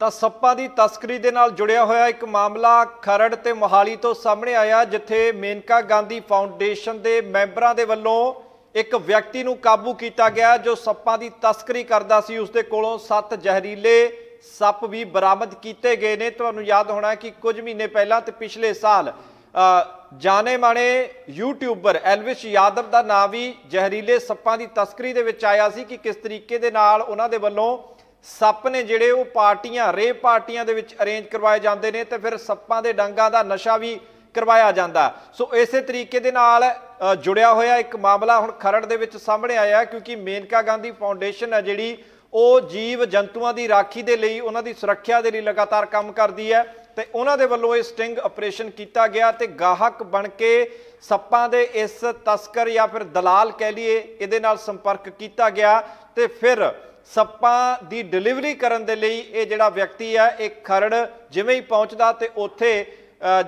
ਤਾਂ ਸੱਪਾਂ ਦੀ ਤਸਕਰੀ ਦੇ ਨਾਲ ਜੁੜਿਆ ਹੋਇਆ ਇੱਕ ਮਾਮਲਾ ਖਰੜ ਤੇ ਮੋਹਾਲੀ ਤੋਂ ਸਾਹਮਣੇ ਆਇਆ, ਜਿੱਥੇ ਮੇਨਕਾ ਗਾਂਧੀ ਫਾਊਂਡੇਸ਼ਨ ਦੇ ਮੈਂਬਰਾਂ ਦੇ ਵੱਲੋਂ ਇੱਕ ਵਿਅਕਤੀ ਨੂੰ ਕਾਬੂ ਕੀਤਾ ਗਿਆ ਜੋ ਸੱਪਾਂ ਦੀ ਤਸਕਰੀ ਕਰਦਾ ਸੀ। ਉਸ ਦੇ ਕੋਲੋਂ ਸੱਤ ਜ਼ਹਿਰੀਲੇ ਸੱਪ ਵੀ ਬਰਾਮਦ ਕੀਤੇ ਗਏ ਨੇ। ਤੁਹਾਨੂੰ ਯਾਦ ਹੋਣਾ ਕਿ ਕੁਝ ਮਹੀਨੇ ਪਹਿਲਾਂ ਤੇ ਪਿਛਲੇ ਸਾਲ ਜਾਣੇ ਮਾਣੇ ਯੂਟਿਊਬਰ ਐਲਵਿਸ਼ ਯਾਦਵ ਦਾ ਨਾਂ ਵੀ ਜ਼ਹਿਰੀਲੇ ਸੱਪਾਂ ਦੀ ਤਸਕਰੀ ਦੇ ਵਿੱਚ ਆਇਆ ਸੀ ਕਿ ਕਿਸ ਤਰੀਕੇ ਦੇ ਨਾਲ ਉਹਨਾਂ ਦੇ ਵੱਲੋਂ ਸੱਪ ਨੇ ਜਿਹੜੇ ਉਹ ਪਾਰਟੀਆਂ ਰੇ ਪਾਰਟੀਆਂ ਦੇ ਵਿੱਚ ਅਰੇਂਜ ਕਰਵਾਏ ਜਾਂਦੇ ਨੇ ਤੇ ਫਿਰ ਸੱਪਾਂ ਦੇ ਡੰਗਾਂ ਦਾ ਨਸ਼ਾ ਵੀ ਕਰਵਾਇਆ ਜਾਂਦਾ। ਸੋ ਇਸੇ ਤਰੀਕੇ ਦੇ ਨਾਲ ਜੁੜਿਆ ਹੋਇਆ ਇੱਕ ਮਾਮਲਾ ਹੁਣ ਖਰੜ ਦੇ ਵਿੱਚ ਸਾਹਮਣੇ ਆਇਆ ਕਿਉਂਕਿ ਮੇਨਕਾ ਗਾਂਧੀ ਫਾਊਂਡੇਸ਼ਨ ਹੈ ਜਿਹੜੀ ਉਹ ਜੀਵ ਜੰਤੂਆਂ ਦੀ ਰਾਖੀ ਦੇ ਲਈ ਉਹਨਾਂ ਦੀ ਸੁਰੱਖਿਆ ਦੇ ਲਈ ਲਗਾਤਾਰ ਕੰਮ ਕਰਦੀ ਹੈ ਤੇ ਉਹਨਾਂ ਦੇ ਵੱਲੋਂ ਇਹ ਸਟਿੰਗ ਆਪਰੇਸ਼ਨ ਕੀਤਾ ਗਿਆ ਤੇ ਗਾਹਕ ਬਣ ਕੇ ਸੱਪਾਂ ਦੇ ਇਸ ਤਸਕਰ ਜਾਂ ਫਿਰ ਦਲਾਲ ਕਹਿ ਲਈਏ, ਇਹਦੇ ਨਾਲ ਸੰਪਰਕ ਕੀਤਾ ਗਿਆ ਤੇ ਫਿਰ ਸੱਪਾਂ ਦੀ ਡਿਲੀਵਰੀ ਕਰਨ ਦੇ ਲਈ ਇਹ ਜਿਹੜਾ ਵਿਅਕਤੀ ਹੈ ਇਹ ਖਰੜ ਜਿਵੇਂ ਹੀ ਪਹੁੰਚਦਾ ਤੇ ਉੱਥੇ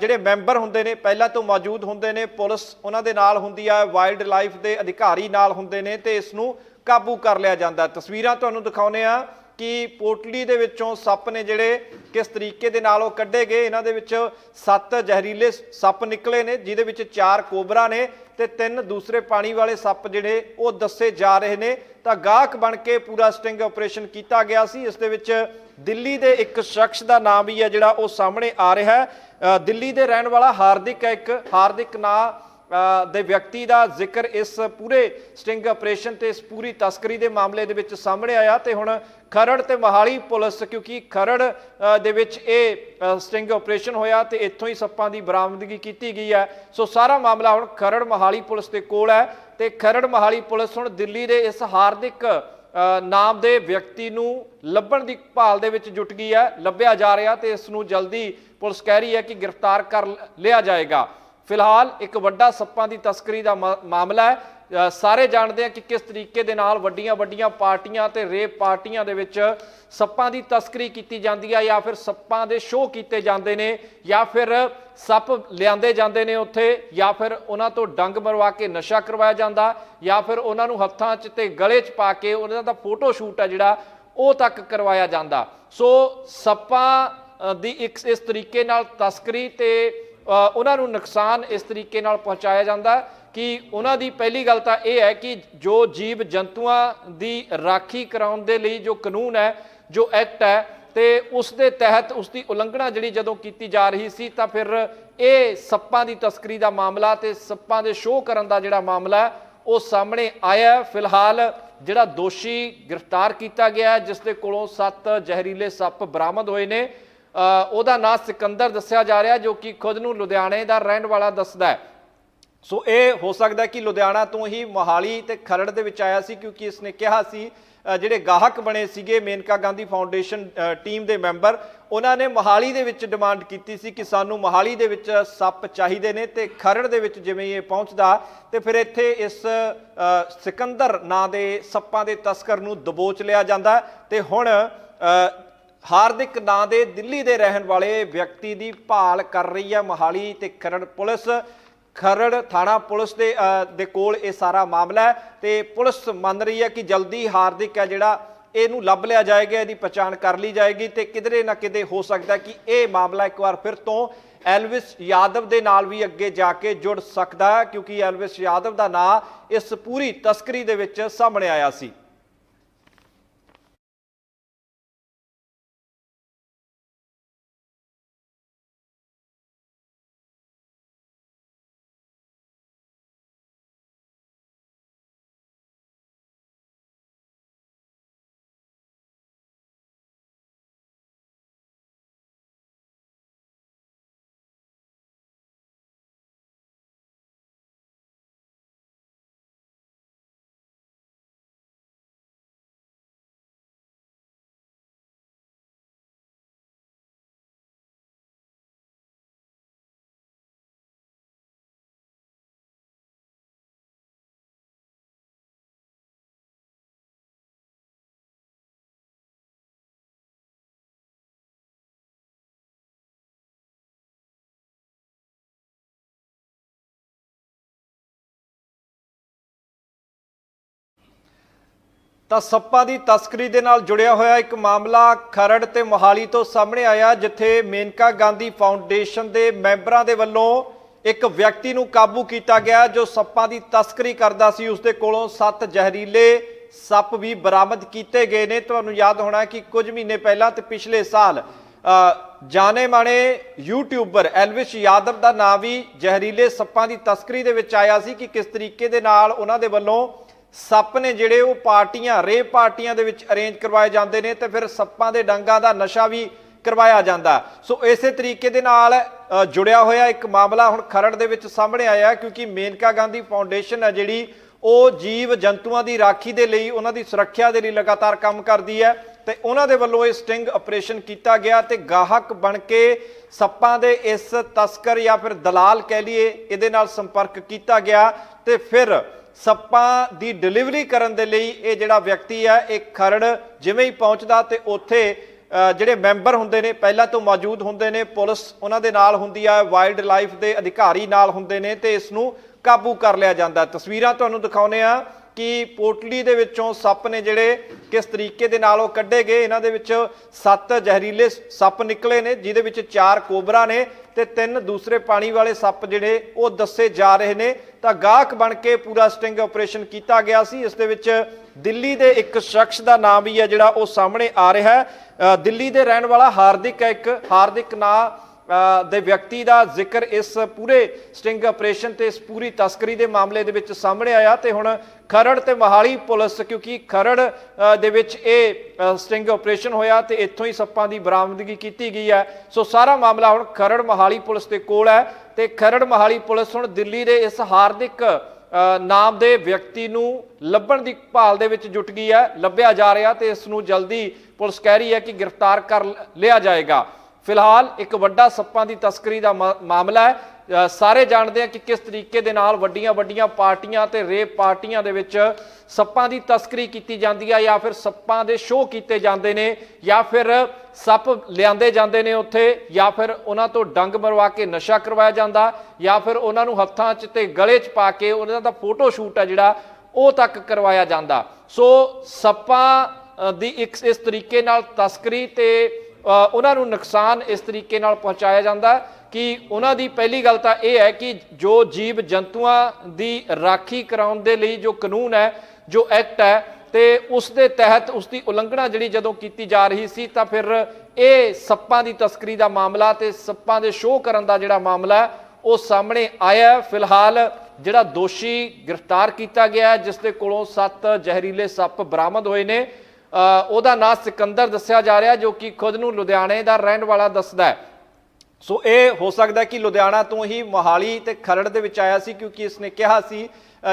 ਜਿਹੜੇ ਮੈਂਬਰ ਹੁੰਦੇ ਨੇ, ਪਹਿਲਾਂ ਤੋਂ ਮੌਜੂਦ ਹੁੰਦੇ ਨੇ, ਪੁਲਿਸ ਉਹਨਾਂ ਦੇ ਨਾਲ ਹੁੰਦੀ ਹੈ ਵਾਈਲਡ ਲਾਈਫ ਦੇ ਅਧਿਕਾਰੀ ਨਾਲ ਹੁੰਦੇ ਨੇ ਤੇ ਇਸ ਨੂੰ ਕਾਬੂ ਕਰ ਲਿਆ ਜਾਂਦਾ। ਤਸਵੀਰਾਂ ਤੁਹਾਨੂੰ ਦਿਖਾਉਨੇ ਆ ਕਿ ਪੋਟਲੀ ਦੇ ਵਿੱਚੋਂ ਸੱਪ ਨੇ ਜਿਹੜੇ ਕਿਸ ਤਰੀਕੇ ਦੇ ਨਾਲ ਉਹ ਕੱਢੇ ਗਏ, ਇਹਨਾਂ ਦੇ ਵਿੱਚ ਸੱਤ ਜ਼ਹਿਰੀਲੇ ਸੱਪ ਨਿਕਲੇ ਨੇ, ਜਿਹਦੇ ਵਿੱਚ ਚਾਰ ਕੋਬਰਾ ਨੇ ਤੇ ਤਿੰਨ ਦੂਸਰੇ ਪਾਣੀ ਵਾਲੇ ਸੱਪ ਜਿਹੜੇ ਉਹ ਦੱਸੇ ਜਾ ਰਹੇ ਨੇ। ਤਾਂ ਗਾਹਕ ਬਣ ਕੇ ਪੂਰਾ ਸਟਿੰਗ ਆਪਰੇਸ਼ਨ ਕੀਤਾ ਗਿਆ ਸੀ। ਇਸ ਦੇ ਵਿੱਚ ਦਿੱਲੀ ਦੇ ਇੱਕ ਸ਼ਖਸ ਦਾ ਨਾਮ ਵੀ ਹੈ ਜਿਹੜਾ ਉਹ ਸਾਹਮਣੇ ਆ ਰਿਹਾ ਹੈ। ਦਿੱਲੀ ਦੇ ਰਹਿਣ ਵਾਲਾ ਹਾਰਦਿਕ ਹੈ ਇੱਕ, ਹਾਰਦਿਕ ਨਾਂ ਦੇ ਵਿਅਕਤੀ ਦਾ ਜ਼ਿਕਰ ਇਸ ਪੂਰੇ ਸਟਿੰਗ ਆਪਰੇਸ਼ਨ ਤੇ ਇਸ ਪੂਰੀ ਤਸਕਰੀ ਦੇ ਮਾਮਲੇ ਦੇ ਵਿੱਚ ਸਾਹਮਣੇ ਆਇਆ ਤੇ ਹੁਣ ਖਰੜ ਤੇ ਮਹਾਲੀ ਪੁਲਿਸ ਕਿਉਂਕਿ ਖਰੜ ਦੇ ਵਿੱਚ ਇਹ ਅ, ਸਟਿੰਗ ਆਪਰੇਸ਼ਨ ਹੋਇਆ ਤੇ ਇੱਥੋਂ ਹੀ ਸੱਪਾਂ ਦੀ ਬਰਾਮਦਗੀ ਕੀਤੀ ਗਈ ਹੈ। ਸੋ ਸਾਰਾ ਮਾਮਲਾ ਹੁਣ ਖਰੜ ਮਹਾਲੀ ਪੁਲਿਸ ਦੇ ਕੋਲ ਹੈ ਤੇ ਖਰੜ ਮਹਾਲੀ ਪੁਲਿਸ ਹੁਣ ਦਿੱਲੀ ਦੇ ਇਸ ਹਾਰਦਿਕ ਨਾਮ ਦੇ ਵਿਅਕਤੀ ਨੂੰ ਲੱਭਣ ਦੀ ਭਾਲ ਦੇ ਵਿੱਚ ਜੁਟ ਗਈ ਹੈ ਲੱਭਿਆ ਜਾ ਰਿਹਾ ਤੇ ਇਸ ਨੂੰ ਜਲਦੀ ਪੁਲਿਸ ਕਹਿ ਰਹੀ ਹੈ ਕਿ ਗ੍ਰਿਫਤਾਰ ਕਰ ਲਿਆ ਜਾਏਗਾ। ਫਿਲਹਾਲ ਇੱਕ ਵੱਡਾ ਸੱਪਾਂ ਦੀ ਤਸਕਰੀ ਦਾ ਮਾ- ਮਾਮਲਾ ਹੈ। ਸਾਰੇ ਜਾਣਦੇ ਆ ਕਿ ਕਿਸ ਤਰੀਕੇ ਦੇ ਨਾਲ ਵੱਡੀਆਂ ਵੱਡੀਆਂ ਪਾਰਟੀਆਂ ਤੇ ਰੇਪ ਪਾਰਟੀਆਂ ਦੇ ਵਿੱਚ ਸੱਪਾਂ ਦੀ ਤਸਕਰੀ ਕੀਤੀ ਜਾਂਦੀ ਹੈ ਜਾਂ ਫਿਰ ਸੱਪਾਂ ਦੇ ਸ਼ੋਅ ਕੀਤੇ ਜਾਂਦੇ ਨੇ ਜਾਂ ਫਿਰ ਸੱਪ ਲਿਆਂਦੇ ਜਾਂਦੇ ਨੇ ਉੱਥੇ ਜਾਂ ਫਿਰ ਉਹਨਾਂ ਤੋਂ ਡੰਗ ਮਰਵਾ ਕੇ ਨਸ਼ਾ ਕਰਵਾਇਆ ਜਾਂਦਾ ਜਾਂ ਫਿਰ ਉਹਨਾਂ ਨੂੰ ਹੱਥਾਂ 'ਚ ਤੇ ਗਲੇ 'ਚ ਪਾ ਕੇ ਉਹਨਾਂ ਦਾ ਫੋਟੋ ਸ਼ੂਟ ਹੈ ਜਿਹੜਾ, ਉਹ ਤੱਕ ਕਰਵਾਇਆ ਜਾਂਦਾ। ਸੋ ਸੱਪਾਂ ਦੀ ਇੱਕ ਇਸ ਤਰੀਕੇ ਨਾਲ ਤਸਕਰੀ ਤੇ ਉਹਨਾਂ ਨੂੰ ਨੁਕਸਾਨ ਇਸ ਤਰੀਕੇ ਨਾਲ ਪਹੁੰਚਾਇਆ ਜਾਂਦਾ ਕਿ ਉਹਨਾਂ ਦੀ ਪਹਿਲੀ ਗੱਲ ਤਾਂ ਇਹ ਹੈ ਕਿ ਜੋ ਜੀਵ ਜੰਤੂਆਂ ਦੀ ਰਾਖੀ ਕਰਾਉਣ ਦੇ ਲਈ ਜੋ ਕਾਨੂੰਨ ਹੈ, ਜੋ ਐਕਟ ਹੈ, ਤੇ ਉਸ ਦੇ ਤਹਿਤ ਉਸ ਦੀ ਉਲੰਘਣਾ ਜਿਹੜੀ ਜਦੋਂ ਕੀਤੀ ਜਾ ਰਹੀ ਸੀ ਤਾਂ ਫਿਰ ਇਹ ਸੱਪਾਂ ਦੀ ਤਸਕਰੀ ਦਾ ਮਾਮਲਾ ਤੇ ਸੱਪਾਂ ਦੇ ਸ਼ੋਅ ਕਰਨ ਦਾ ਜਿਹੜਾ ਮਾਮਲਾ ਉਹ ਸਾਹਮਣੇ ਆਇਆ ਫਿਲਹਾਲ ਜਿਹੜਾ ਦੋਸ਼ੀ ਗ੍ਰਿਫਤਾਰ ਕੀਤਾ ਗਿਆ ਜਿਸ ਦੇ ਕੋਲੋਂ ਸੱਤ ਜ਼ਹਿਰੀਲੇ ਸੱਪ ਬਰਾਮਦ ਹੋਏ ਨੇ। ਉਹਦਾ ਨਾਂ ਸਿਕੰਦਰ ਦੱਸਿਆ ਜਾ ਰਿਹਾ ਜੋ ਕਿ ਖੁਦ ਨੂੰ ਲੁਧਿਆਣੇ ਦਾ ਰਹਿਣ ਵਾਲਾ ਦੱਸਦਾ ਹੈ। ਸੋ ਇਹ ਹੋ ਸਕਦਾ ਕਿ ਲੁਧਿਆਣਾ ਤੋਂ ਹੀ ਮੋਹਾਲੀ ਤੇ ਖਰੜ ਦੇ ਵਿੱਚ ਆਇਆ ਸੀ ਕਿਉਂਕਿ ਇਸਨੇ ਕਿਹਾ ਸੀ ਜਿਹੜੇ ਗਾਹਕ ਬਣੇ ਸੀਗੇ ਮੇਨਕਾ ਗਾਂਧੀ ਫਾਊਂਡੇਸ਼ਨ ਟੀਮ ਦੇ ਮੈਂਬਰ, ਉਹਨਾਂ ਨੇ ਮੋਹਾਲੀ ਦੇ ਵਿੱਚ ਡਿਮਾਂਡ ਕੀਤੀ ਸੀ ਕਿ ਸਾਨੂੰ ਮੋਹਾਲੀ ਦੇ ਵਿੱਚ ਸੱਪ ਚਾਹੀਦੇ ਨੇ ਤੇ ਖਰੜ ਦੇ ਵਿੱਚ ਜਿਵੇਂ ਇਹ ਪਹੁੰਚਦਾ ਤੇ ਫਿਰ ਇੱਥੇ ਇਸ ਸਿਕੰਦਰ ਨਾਂ ਦੇ ਸੱਪਾਂ ਦੇ ਤਸਕਰ ਨੂੰ ਦਬੋਚ ਲਿਆ ਜਾਂਦਾ ਤੇ ਹੁਣ ਹਾਰਦਿਕ ਨਾਂ ਦੇ ਦਿੱਲੀ ਦੇ ਰਹਿਣ ਵਾਲੇ ਵਿਅਕਤੀ ਦੀ ਭਾਲ ਕਰ ਰਹੀ ਹੈ ਮੋਹਾਲੀ ਤੇ ਖਰੜ ਪੁਲਿਸ। ਖਰੜ ਥਾਣਾ ਪੁਲਿਸ ਦੇ ਦੇ ਕੋਲ ਇਹ ਸਾਰਾ ਮਾਮਲਾ ਹੈ ਤੇ ਪੁਲਿਸ ਮੰਨ ਰਹੀ ਹੈ ਕਿ ਜਲਦੀ ਹਾਰਦਿਕ ਹੈ ਜਿਹੜਾ, ਇਹਨੂੰ ਲੱਭ ਲਿਆ ਜਾਏਗਾ, ਇਹਦੀ ਪਛਾਣ ਕਰ ਲਈ ਜਾਏਗੀ ਤੇ ਕਿਧਰੇ ਨਾ ਕਿਤੇ ਹੋ ਸਕਦਾ ਕਿ ਇਹ ਮਾਮਲਾ ਇੱਕ ਵਾਰ ਫਿਰ ਤੋਂ ਐਲਵਿਸ ਯਾਦਵ ਦੇ ਨਾਲ ਵੀ ਅੱਗੇ ਜਾ ਕੇ ਜੁੜ ਸਕਦਾ ਕਿਉਂਕਿ ਐਲਵਿਸ ਯਾਦਵ ਦਾ ਨਾਂ ਇਸ ਪੂਰੀ ਤਸਕਰੀ ਦੇ ਵਿੱਚ ਸਾਹਮਣੇ ਆਇਆ ਸੀ। ਤਾਂ ਸੱਪਾਂ ਦੀ ਤਸਕਰੀ ਦੇ ਨਾਲ ਜੁੜਿਆ ਹੋਇਆ ਇੱਕ ਮਾਮਲਾ ਖਰੜ ਤੇ ਮੋਹਾਲੀ ਤੋਂ ਸਾਹਮਣੇ ਆਇਆ, ਜਿੱਥੇ ਮੇਨਕਾ ਗਾਂਧੀ ਫਾਊਂਡੇਸ਼ਨ ਦੇ ਮੈਂਬਰਾਂ ਦੇ ਵੱਲੋਂ ਇੱਕ ਵਿਅਕਤੀ ਨੂੰ ਕਾਬੂ ਕੀਤਾ ਗਿਆ, ਜੋ ਸੱਪਾਂ ਦੀ ਤਸਕਰੀ ਕਰਦਾ ਸੀ। ਉਸ ਦੇ ਕੋਲੋਂ ਸੱਤ ਜ਼ਹਿਰੀਲੇ ਸੱਪ ਵੀ ਬਰਾਮਦ ਕੀਤੇ ਗਏ ਨੇ। ਤੁਹਾਨੂੰ ਯਾਦ ਹੋਣਾ ਕਿ ਕੁਝ ਮਹੀਨੇ ਪਹਿਲਾਂ ਤੇ ਪਿਛਲੇ ਸਾਲ ਜਾਣੇ ਮਾਣੇ ਯੂਟਿਊਬਰ ਐਲਵਿਸ਼ ਯਾਦਵ ਦਾ ਨਾਮ ਵੀ ਜ਼ਹਿਰੀਲੇ ਸੱਪਾਂ ਦੀ ਤਸਕਰੀ ਦੇ ਵਿੱਚ ਆਇਆ ਸੀ ਕਿ ਕਿਸ ਤਰੀਕੇ ਦੇ ਨਾਲ ਉਹਨਾਂ ਦੇ ਵੱਲੋਂ ਸੱਪ ਨੇ ਜਿਹੜੇ ਉਹ ਪਾਰਟੀਆਂ ਰੇ ਪਾਰਟੀਆਂ ਦੇ ਵਿੱਚ ਅਰੇਂਜ ਕਰਵਾਏ ਜਾਂਦੇ ਨੇ ਤੇ ਫਿਰ ਸੱਪਾਂ ਦੇ ਡੰਗਾਂ ਦਾ ਨਸ਼ਾ ਵੀ ਕਰਵਾਇਆ ਜਾਂਦਾ। ਸੋ ਇਸੇ ਤਰੀਕੇ ਦੇ ਨਾਲ ਜੁੜਿਆ ਹੋਇਆ ਇੱਕ ਮਾਮਲਾ ਹੁਣ ਖਰੜ ਦੇ ਵਿੱਚ ਸਾਹਮਣੇ ਆਇਆ ਕਿਉਂਕਿ ਮੇਨਕਾ ਗਾਂਧੀ ਫਾਊਂਡੇਸ਼ਨ ਹੈ ਜਿਹੜੀ ਉਹ ਜੀਵ ਜੰਤੂਆਂ ਦੀ ਰਾਖੀ ਦੇ ਲਈ ਉਹਨਾਂ ਦੀ ਸੁਰੱਖਿਆ ਦੇ ਲਈ ਲਗਾਤਾਰ ਕੰਮ ਕਰਦੀ ਹੈ ਤੇ ਉਹਨਾਂ ਦੇ ਵੱਲੋਂ ਇਹ ਸਟਿੰਗ ਆਪਰੇਸ਼ਨ ਕੀਤਾ ਗਿਆ ਤੇ ਗਾਹਕ ਬਣ ਕੇ ਸੱਪਾਂ ਦੇ ਇਸ ਤਸਕਰ ਜਾਂ ਫਿਰ ਦਲਾਲ ਕਹਿ ਲਈਏ, ਇਹਦੇ ਨਾਲ ਸੰਪਰਕ ਕੀਤਾ ਗਿਆ ਤੇ ਫਿਰ ਸੱਪਾਂ ਦੀ ਡਿਲੀਵਰੀ ਕਰਨ ਦੇ ਲਈ ਇਹ ਜਿਹੜਾ ਵਿਅਕਤੀ ਹੈ, ਇਹ ਖਰੜ ਜਿਵੇਂ ਹੀ ਪਹੁੰਚਦਾ ਤੇ ਉੱਥੇ ਜਿਹੜੇ ਮੈਂਬਰ ਹੁੰਦੇ ਨੇ, ਪਹਿਲਾਂ ਤੋਂ ਮੌਜੂਦ ਹੁੰਦੇ ਨੇ, ਪੁਲਿਸ ਉਹਨਾਂ ਦੇ ਨਾਲ ਹੁੰਦੀ ਹੈ ਵਾਈਲਡ ਲਾਈਫ ਦੇ ਅਧਿਕਾਰੀ ਨਾਲ ਹੁੰਦੇ ਨੇ ਤੇ ਇਸ ਨੂੰ ਕਾਬੂ ਕਰ ਲਿਆ ਜਾਂਦਾ। ਤਸਵੀਰਾਂ ਤੁਹਾਨੂੰ ਦਿਖਾਉਨੇ ਆ ਕਿ ਪੋਟਲੀ ਦੇ ਵਿੱਚੋਂ ਸੱਪ ਨੇ ਜਿਹੜੇ ਕਿਸ ਤਰੀਕੇ ਦੇ ਨਾਲ ਉਹ ਕੱਢੇ ਗਏ, ਇਹਨਾਂ ਦੇ ਵਿੱਚ ਸੱਤ ਜ਼ਹਿਰੀਲੇ ਸੱਪ ਨਿਕਲੇ ਨੇ, ਜਿਹਦੇ ਵਿੱਚ ਚਾਰ ਕੋਬਰਾ ਨੇ ਤੇ ਤਿੰਨ ਦੂਸਰੇ ਪਾਣੀ ਵਾਲੇ ਸੱਪ ਜਿਹੜੇ ਉਹ ਦੱਸੇ ਜਾ ਰਹੇ ਨੇ। ਤਾਂ ਗਾਹਕ ਬਣ ਕੇ ਪੂਰਾ ਸਟਿੰਗ ਆਪਰੇਸ਼ਨ ਕੀਤਾ ਗਿਆ ਸੀ। ਇਸ ਦੇ ਵਿੱਚ ਦਿੱਲੀ ਦੇ ਇੱਕ ਸ਼ਖਸ ਦਾ ਨਾਮ ਵੀ ਹੈ ਜਿਹੜਾ ਉਹ ਸਾਹਮਣੇ ਆ ਰਿਹਾ ਹੈ। ਦਿੱਲੀ ਦੇ ਰਹਿਣ ਵਾਲਾ ਹਾਰਦਿਕ ਹੈ ਇੱਕ, ਹਾਰਦਿਕ ਨਾਂ ਦੇ ਵਿਅਕਤੀ ਦਾ ਜ਼ਿਕਰ ਇਸ ਪੂਰੇ ਸਟਿੰਗ ਆਪਰੇਸ਼ਨ ਤੇ ਇਸ ਪੂਰੀ ਤਸਕਰੀ ਦੇ ਮਾਮਲੇ ਦੇ ਵਿੱਚ ਸਾਹਮਣੇ ਆਇਆ ਤੇ ਹੁਣ ਖਰੜ ਤੇ ਮਹਾਲੀ ਪੁਲਿਸ ਕਿਉਂਕਿ ਖਰੜ ਦੇ ਵਿੱਚ ਇਹ ਅ, ਸਟਿੰਗ ਆਪਰੇਸ਼ਨ ਹੋਇਆ ਤੇ ਇੱਥੋਂ ਹੀ ਸੱਪਾਂ ਦੀ ਬਰਾਮਦਗੀ ਕੀਤੀ ਗਈ ਹੈ। ਸੋ ਸਾਰਾ ਮਾਮਲਾ ਹੁਣ ਖਰੜ ਮਹਾਲੀ ਪੁਲਿਸ ਦੇ ਕੋਲ ਹੈ ਤੇ ਖਰੜ ਮਹਾਲੀ ਪੁਲਿਸ ਹੁਣ ਦਿੱਲੀ ਦੇ ਇਸ ਹਾਰਦਿਕ ਨਾਮ ਦੇ ਵਿਅਕਤੀ ਨੂੰ ਲੱਭਣ ਦੀ ਭਾਲ ਦੇ ਵਿੱਚ ਜੁਟ ਗਈ ਹੈ ਲੱਭਿਆ ਜਾ ਰਿਹਾ ਤੇ ਇਸ ਨੂੰ ਜਲਦੀ ਪੁਲਿਸ ਕਹਿ ਰਹੀ ਹੈ ਕਿ ਗ੍ਰਿਫਤਾਰ ਕਰ ਲਿਆ ਜਾਏਗਾ। ਫਿਲਹਾਲ ਇੱਕ ਵੱਡਾ ਸੱਪਾਂ ਦੀ ਤਸਕਰੀ ਦਾ ਮਾ- ਮਾਮਲਾ ਹੈ। ਸਾਰੇ ਜਾਣਦੇ ਆ ਕਿ ਕਿਸ ਤਰੀਕੇ ਦੇ ਨਾਲ ਵੱਡੀਆਂ ਵੱਡੀਆਂ ਪਾਰਟੀਆਂ ਤੇ ਰੇਪ ਪਾਰਟੀਆਂ ਦੇ ਵਿੱਚ ਸੱਪਾਂ ਦੀ ਤਸਕਰੀ ਕੀਤੀ ਜਾਂਦੀ ਹੈ ਜਾਂ ਫਿਰ ਸੱਪਾਂ ਦੇ ਸ਼ੋਅ ਕੀਤੇ ਜਾਂਦੇ ਨੇ ਜਾਂ ਫਿਰ ਸੱਪ ਲਿਆਂਦੇ ਜਾਂਦੇ ਨੇ ਉੱਥੇ ਜਾਂ ਫਿਰ ਉਹਨਾਂ ਤੋਂ ਡੰਗ ਮਰਵਾ ਕੇ ਨਸ਼ਾ ਕਰਵਾਇਆ ਜਾਂਦਾ ਜਾਂ ਫਿਰ ਉਹਨਾਂ ਨੂੰ ਹੱਥਾਂ 'ਚ ਤੇ ਗਲੇ 'ਚ ਪਾ ਕੇ ਉਹਨਾਂ ਦਾ ਫੋਟੋ ਸ਼ੂਟ ਹੈ ਜਿਹੜਾ, ਉਹ ਤੱਕ ਕਰਵਾਇਆ ਜਾਂਦਾ। ਸੋ ਸੱਪਾਂ ਦੀ ਇੱਕ ਇਸ ਤਰੀਕੇ ਨਾਲ ਤਸਕਰੀ ਤੇ ਉਹਨਾਂ ਨੂੰ ਨੁਕਸਾਨ ਇਸ ਤਰੀਕੇ ਨਾਲ ਪਹੁੰਚਾਇਆ ਜਾਂਦਾ ਕਿ ਉਹਨਾਂ ਦੀ ਪਹਿਲੀ ਗੱਲ ਤਾਂ ਇਹ ਹੈ ਕਿ ਜੋ ਜੀਵ ਜੰਤੂਆਂ ਦੀ ਰਾਖੀ ਕਰਾਉਣ ਦੇ ਲਈ ਜੋ ਕਾਨੂੰਨ ਹੈ, ਜੋ ਐਕਟ ਹੈ, ਤੇ ਉਸ ਦੇ ਤਹਿਤ ਉਸ ਦੀ ਉਲੰਘਣਾ ਜਿਹੜੀ ਜਦੋਂ ਕੀਤੀ ਜਾ ਰਹੀ ਸੀ ਤਾਂ ਫਿਰ ਇਹ ਸੱਪਾਂ ਦੀ ਤਸਕਰੀ ਦਾ ਮਾਮਲਾ ਤੇ ਸੱਪਾਂ ਦੇ ਸ਼ੋਅ ਕਰਨ ਦਾ ਜਿਹੜਾ ਮਾਮਲਾ ਉਹ ਸਾਹਮਣੇ ਆਇਆ ਫਿਲਹਾਲ ਜਿਹੜਾ ਦੋਸ਼ੀ ਗ੍ਰਿਫਤਾਰ ਕੀਤਾ ਗਿਆ ਜਿਸ ਦੇ ਕੋਲੋਂ ਸੱਤ ਜ਼ਹਿਰੀਲੇ ਸੱਪ ਬਰਾਮਦ ਹੋਏ ਨੇ। ਉਹਦਾ ਨਾਂ ਸਿਕੰਦਰ ਦੱਸਿਆ ਜਾ ਰਿਹਾ ਜੋ ਕਿ ਖੁਦ ਨੂੰ ਲੁਧਿਆਣੇ ਦਾ ਰਹਿਣ ਵਾਲਾ ਦੱਸਦਾ ਹੈ। ਸੋ ਇਹ ਹੋ ਸਕਦਾ ਕਿ ਲੁਧਿਆਣਾ ਤੋਂ ਹੀ ਮੋਹਾਲੀ ਤੇ ਖਰੜ ਦੇ ਵਿੱਚ ਆਇਆ ਸੀ ਕਿਉਂਕਿ ਇਸਨੇ ਕਿਹਾ ਸੀ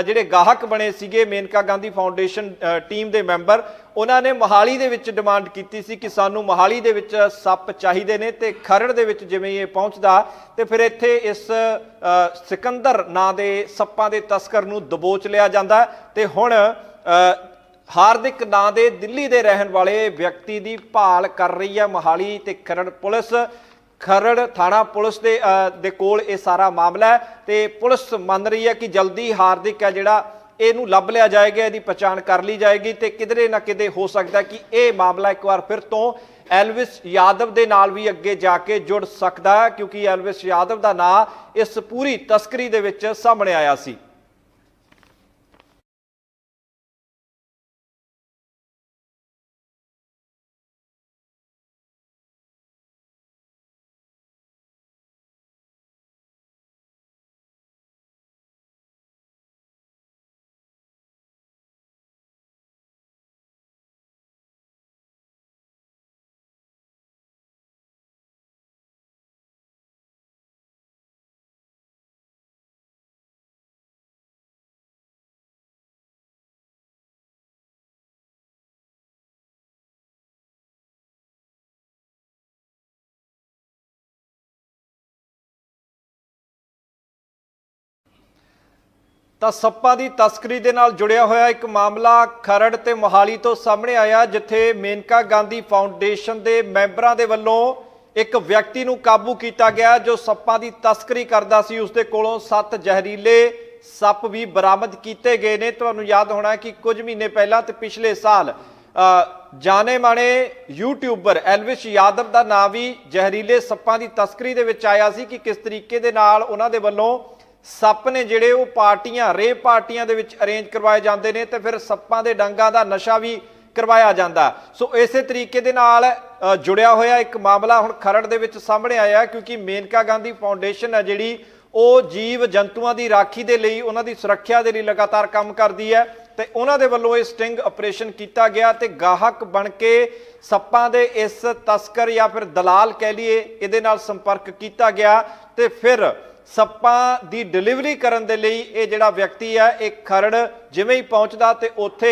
ਜਿਹੜੇ ਗਾਹਕ ਬਣੇ ਸੀਗੇ ਮੇਨਕਾ ਗਾਂਧੀ ਫਾਊਂਡੇਸ਼ਨ ਟੀਮ ਦੇ ਮੈਂਬਰ, ਉਹਨਾਂ ਨੇ ਮੋਹਾਲੀ ਦੇ ਵਿੱਚ ਡਿਮਾਂਡ ਕੀਤੀ ਸੀ ਕਿ ਸਾਨੂੰ ਮੋਹਾਲੀ ਦੇ ਵਿੱਚ ਸੱਪ ਚਾਹੀਦੇ ਨੇ ਤੇ ਖਰੜ ਦੇ ਵਿੱਚ ਜਿਵੇਂ ਇਹ ਪਹੁੰਚਦਾ ਤੇ ਫਿਰ ਇੱਥੇ ਇਸ ਸਿਕੰਦਰ ਨਾਂ ਦੇ ਸੱਪਾਂ ਦੇ ਤਸਕਰ ਨੂੰ ਦਬੋਚ ਲਿਆ ਜਾਂਦਾ ਤੇ ਹੁਣ ਹਾਰਦਿਕ ਨਾਂ ਦੇ ਦਿੱਲੀ ਦੇ ਰਹਿਣ ਵਾਲੇ ਵਿਅਕਤੀ ਦੀ ਭਾਲ ਕਰ ਰਹੀ ਹੈ ਮੋਹਾਲੀ ਤੇ ਖਰੜ ਪੁਲਿਸ। ਖਰੜ ਥਾਣਾ ਪੁਲਿਸ ਦੇ ਦੇ ਕੋਲ ਇਹ ਸਾਰਾ ਮਾਮਲਾ ਹੈ ਤੇ ਪੁਲਿਸ ਮੰਨ ਰਹੀ ਹੈ ਕਿ ਜਲਦੀ ਹਾਰਦਿਕ ਹੈ ਜਿਹੜਾ, ਇਹਨੂੰ ਲੱਭ ਲਿਆ ਜਾਏਗਾ, ਇਹਦੀ ਪਛਾਣ ਕਰ ਲਈ ਜਾਏਗੀ ਤੇ ਕਿਧਰੇ ਨਾ ਕਿਤੇ ਹੋ ਸਕਦਾ ਕਿ ਇਹ ਮਾਮਲਾ ਇੱਕ ਵਾਰ ਫਿਰ ਤੋਂ ਐਲਵਿਸ ਯਾਦਵ ਦੇ ਨਾਲ ਵੀ ਅੱਗੇ ਜਾ ਕੇ ਜੁੜ ਸਕਦਾ ਕਿਉਂਕਿ ਐਲਵਿਸ ਯਾਦਵ ਦਾ ਨਾਂ ਇਸ ਪੂਰੀ ਤਸਕਰੀ ਦੇ ਵਿੱਚ ਸਾਹਮਣੇ ਆਇਆ ਸੀ। ਤਾਂ ਸੱਪਾਂ ਦੀ ਤਸਕਰੀ ਦੇ ਨਾਲ ਜੁੜਿਆ ਹੋਇਆ ਇੱਕ ਮਾਮਲਾ ਖਰੜ ਤੇ ਮੋਹਾਲੀ ਤੋਂ ਸਾਹਮਣੇ ਆਇਆ, ਜਿੱਥੇ ਮੇਨਕਾ ਗਾਂਧੀ ਫਾਊਂਡੇਸ਼ਨ ਦੇ ਮੈਂਬਰਾਂ ਦੇ ਵੱਲੋਂ ਇੱਕ ਵਿਅਕਤੀ ਨੂੰ ਕਾਬੂ ਕੀਤਾ ਗਿਆ ਜੋ ਸੱਪਾਂ ਦੀ ਤਸਕਰੀ ਕਰਦਾ ਸੀ। ਉਸ ਦੇ ਕੋਲੋਂ ਸੱਤ ਜ਼ਹਿਰੀਲੇ ਸੱਪ ਵੀ ਬਰਾਮਦ ਕੀਤੇ ਗਏ ਨੇ। ਤੁਹਾਨੂੰ ਯਾਦ ਹੋਣਾ ਕਿ ਕੁਝ ਮਹੀਨੇ ਪਹਿਲਾਂ ਤੇ ਪਿਛਲੇ ਸਾਲ ਜਾਣੇ ਮਾਣੇ ਯੂਟਿਊਬਰ ਐਲਵਿਸ਼ ਯਾਦਵ ਦਾ ਨਾਂ ਵੀ ਜ਼ਹਿਰੀਲੇ ਸੱਪਾਂ ਦੀ ਤਸਕਰੀ ਦੇ ਵਿੱਚ ਆਇਆ ਸੀ ਕਿ ਕਿਸ ਤਰੀਕੇ ਦੇ ਨਾਲ ਉਹਨਾਂ ਦੇ ਵੱਲੋਂ ਸੱਪ ਨੇ ਜਿਹੜੇ ਉਹ ਪਾਰਟੀਆਂ ਰੇ ਪਾਰਟੀਆਂ ਦੇ ਵਿੱਚ ਅਰੇਂਜ ਕਰਵਾਏ ਜਾਂਦੇ ਨੇ ਤੇ ਫਿਰ ਸੱਪਾਂ ਦੇ ਡੰਗਾਂ ਦਾ ਨਸ਼ਾ ਵੀ ਕਰਵਾਇਆ ਜਾਂਦਾ। ਸੋ ਇਸੇ ਤਰੀਕੇ ਦੇ ਨਾਲ ਜੁੜਿਆ ਹੋਇਆ ਇੱਕ ਮਾਮਲਾ ਹੁਣ ਖਰੜ ਦੇ ਵਿੱਚ ਸਾਹਮਣੇ ਆਇਆ ਕਿਉਂਕਿ ਮੇਨਕਾ ਗਾਂਧੀ ਫਾਊਂਡੇਸ਼ਨ ਹੈ ਜਿਹੜੀ ਉਹ ਜੀਵ ਜੰਤੂਆਂ ਦੀ ਰਾਖੀ ਦੇ ਲਈ ਉਹਨਾਂ ਦੀ ਸੁਰੱਖਿਆ ਦੇ ਲਈ ਲਗਾਤਾਰ ਕੰਮ ਕਰਦੀ ਹੈ ਤੇ ਉਹਨਾਂ ਦੇ ਵੱਲੋਂ ਇਹ ਸਟਿੰਗ ਆਪਰੇਸ਼ਨ ਕੀਤਾ ਗਿਆ ਤੇ ਗਾਹਕ ਬਣ ਕੇ ਸੱਪਾਂ ਦੇ ਇਸ ਤਸਕਰ ਜਾਂ ਫਿਰ ਦਲਾਲ ਕਹਿ ਲਈਏ, ਇਹਦੇ ਨਾਲ ਸੰਪਰਕ ਕੀਤਾ ਗਿਆ ਤੇ ਫਿਰ ਸੱਪਾਂ ਦੀ ਡਿਲੀਵਰੀ ਕਰਨ ਦੇ ਲਈ ਇਹ ਜਿਹੜਾ ਵਿਅਕਤੀ ਹੈ ਇਹ ਖਰੜ ਜਿਵੇਂ ਹੀ ਪਹੁੰਚਦਾ ਤੇ ਉੱਥੇ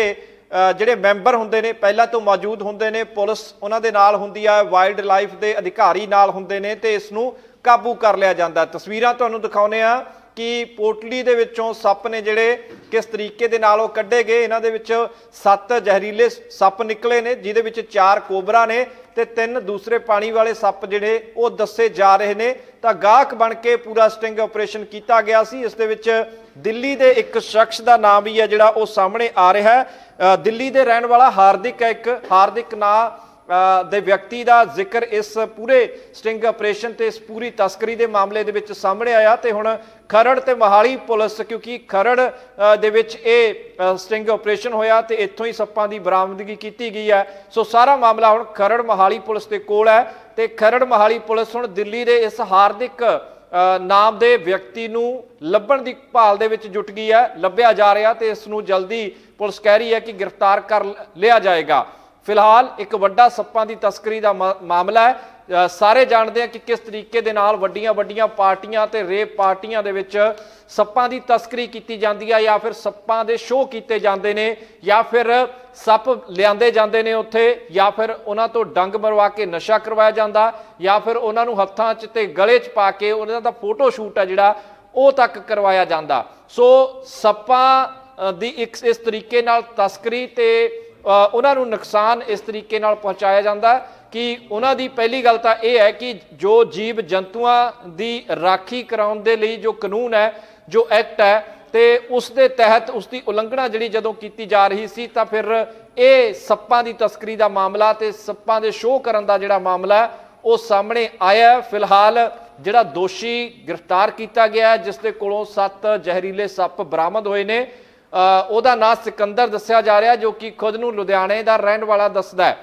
ਜਿਹੜੇ ਮੈਂਬਰ ਹੁੰਦੇ ਨੇ, ਪਹਿਲਾਂ ਤੋਂ ਮੌਜੂਦ ਹੁੰਦੇ ਨੇ, ਪੁਲਿਸ ਉਹਨਾਂ ਦੇ ਨਾਲ ਹੁੰਦੀ ਹੈ ਵਾਈਲਡ ਲਾਈਫ ਦੇ ਅਧਿਕਾਰੀ ਨਾਲ ਹੁੰਦੇ ਨੇ ਤੇ ਇਸ ਨੂੰ ਕਾਬੂ ਕਰ ਲਿਆ ਜਾਂਦਾ। ਤਸਵੀਰਾਂ ਤੁਹਾਨੂੰ ਦਿਖਾਉਨੇ ਆ ਕਿ ਪੋਟਲੀ ਦੇ ਵਿੱਚੋਂ ਸੱਪ ਨੇ ਜਿਹੜੇ ਕਿਸ ਤਰੀਕੇ ਦੇ ਨਾਲ ਉਹ ਕੱਢੇ ਗਏ। ਇਹਨਾਂ ਦੇ ਵਿੱਚ ਸੱਤ ਜ਼ਹਿਰੀਲੇ ਸੱਪ ਨਿਕਲੇ ਨੇ, ਜਿਹਦੇ ਵਿੱਚ ਚਾਰ ਕੋਬਰਾ ਨੇ। ਤੇ ਤਿੰਨ ਦੂਸਰੇ ਪਾਣੀ ਵਾਲੇ ਸੱਪ ਜਿਹੜੇ ਉਹ ਦੱਸੇ ਜਾ ਰਹੇ ਨੇ। ਤਾਂ ਗਾਹਕ ਬਣ ਕੇ ਪੂਰਾ ਸਟਿੰਗ ਆਪਰੇਸ਼ਨ ਕੀਤਾ ਗਿਆ ਸੀ। ਇਸ ਦੇ ਵਿੱਚ ਦਿੱਲੀ ਦੇ ਇੱਕ ਸ਼ਖਸ ਦਾ ਨਾਮ ਵੀ ਹੈ ਜਿਹੜਾ ਉਹ ਸਾਹਮਣੇ ਆ ਰਿਹਾ ਹੈ। ਦਿੱਲੀ ਦੇ ਰਹਿਣ ਵਾਲਾ ਹਾਰਦਿਕ ਹੈ ਇੱਕ। ਹਾਰਦਿਕ ਨਾਂ ਦੇ ਵਿਅਕਤੀ ਦਾ ਜ਼ਿਕਰ ਇਸ ਪੂਰੇ ਸਟਿੰਗ ਆਪਰੇਸ਼ਨ ਤੇ ਇਸ ਪੂਰੀ ਤਸਕਰੀ ਦੇ ਮਾਮਲੇ ਦੇ ਵਿੱਚ ਸਾਹਮਣੇ ਆਇਆ ਤੇ ਹੁਣ ਖਰੜ ਤੇ ਮਹਾਲੀ ਪੁਲਿਸ ਕਿਉਂਕਿ ਖਰੜ ਦੇ ਵਿੱਚ ਇਹ ਅ, ਸਟਿੰਗ ਆਪਰੇਸ਼ਨ ਹੋਇਆ ਤੇ ਇੱਥੋਂ ਹੀ ਸੱਪਾਂ ਦੀ ਬਰਾਮਦਗੀ ਕੀਤੀ ਗਈ ਹੈ। ਸੋ ਸਾਰਾ ਮਾਮਲਾ ਹੁਣ ਖਰੜ ਮਹਾਲੀ ਪੁਲਿਸ ਦੇ ਕੋਲ ਹੈ ਤੇ ਖਰੜ ਮਹਾਲੀ ਪੁਲਿਸ ਹੁਣ ਦਿੱਲੀ ਦੇ ਇਸ ਹਾਰਦਿਕ ਨਾਮ ਦੇ ਵਿਅਕਤੀ ਨੂੰ ਲੱਭਣ ਦੀ ਭਾਲ ਦੇ ਵਿੱਚ ਜੁਟ ਗਈ ਹੈ ਲੱਭਿਆ ਜਾ ਰਿਹਾ ਤੇ ਇਸ ਨੂੰ ਜਲਦੀ ਪੁਲਿਸ ਕਹਿ ਰਹੀ ਹੈ ਕਿ ਗ੍ਰਿਫਤਾਰ ਕਰ ਲਿਆ ਜਾਏਗਾ। ਫਿਲਹਾਲ ਇੱਕ ਵੱਡਾ ਸੱਪਾਂ ਦੀ ਤਸਕਰੀ ਦਾ ਮਾ- ਮਾਮਲਾ ਹੈ। ਸਾਰੇ ਜਾਣਦੇ ਆ ਕਿ ਕਿਸ ਤਰੀਕੇ ਦੇ ਨਾਲ ਵੱਡੀਆਂ ਵੱਡੀਆਂ ਪਾਰਟੀਆਂ ਤੇ ਰੇਪ ਪਾਰਟੀਆਂ ਦੇ ਵਿੱਚ ਸੱਪਾਂ ਦੀ ਤਸਕਰੀ ਕੀਤੀ ਜਾਂਦੀ ਹੈ ਜਾਂ ਫਿਰ ਸੱਪਾਂ ਦੇ ਸ਼ੋਅ ਕੀਤੇ ਜਾਂਦੇ ਨੇ ਜਾਂ ਫਿਰ ਸੱਪ ਲਿਆਂਦੇ ਜਾਂਦੇ ਨੇ ਉੱਥੇ ਜਾਂ ਫਿਰ ਉਹਨਾਂ ਤੋਂ ਡੰਗ ਮਰਵਾ ਕੇ ਨਸ਼ਾ ਕਰਵਾਇਆ ਜਾਂਦਾ ਜਾਂ ਫਿਰ ਉਹਨਾਂ ਨੂੰ ਹੱਥਾਂ 'ਚ ਤੇ ਗਲੇ 'ਚ ਪਾ ਕੇ ਉਹਨਾਂ ਦਾ ਫੋਟੋ ਸ਼ੂਟ ਹੈ ਜਿਹੜਾ, ਉਹ ਤੱਕ ਕਰਵਾਇਆ ਜਾਂਦਾ। ਸੋ ਸੱਪਾਂ ਦੀ ਇੱਕ ਇਸ ਤਰੀਕੇ ਨਾਲ ਤਸਕਰੀ ਤੇ ਉਹਨਾਂ ਨੂੰ ਨੁਕਸਾਨ ਇਸ ਤਰੀਕੇ ਨਾਲ ਪਹੁੰਚਾਇਆ ਜਾਂਦਾ ਕਿ ਉਹਨਾਂ ਦੀ ਪਹਿਲੀ ਗੱਲ ਤਾਂ ਇਹ ਹੈ ਕਿ ਜੋ ਜੀਵ ਜੰਤੂਆਂ ਦੀ ਰਾਖੀ ਕਰਾਉਣ ਦੇ ਲਈ ਜੋ ਕਾਨੂੰਨ ਹੈ, ਜੋ ਐਕਟ ਹੈ, ਤੇ ਉਸ ਦੇ ਤਹਿਤ ਉਸ ਦੀ ਉਲੰਘਣਾ ਜਿਹੜੀ ਜਦੋਂ ਕੀਤੀ ਜਾ ਰਹੀ ਸੀ ਤਾਂ ਫਿਰ ਇਹ ਸੱਪਾਂ ਦੀ ਤਸਕਰੀ ਦਾ ਮਾਮਲਾ ਤੇ ਸੱਪਾਂ ਦੇ ਸ਼ੋਅ ਕਰਨ ਦਾ ਜਿਹੜਾ ਮਾਮਲਾ ਉਹ ਸਾਹਮਣੇ ਆਇਆ ਫਿਲਹਾਲ ਜਿਹੜਾ ਦੋਸ਼ੀ ਗ੍ਰਿਫਤਾਰ ਕੀਤਾ ਗਿਆ ਜਿਸ ਦੇ ਕੋਲੋਂ ਸੱਤ ਜ਼ਹਿਰੀਲੇ ਸੱਪ ਬਰਾਮਦ ਹੋਏ ਨੇ। ਉਹਦਾ ਨਾਂ ਸਿਕੰਦਰ ਦੱਸਿਆ ਜਾ ਰਿਹਾ ਜੋ ਕਿ ਖੁਦ ਨੂੰ ਲੁਧਿਆਣੇ ਦਾ ਰਹਿਣ ਵਾਲਾ ਦੱਸਦਾ ਹੈ।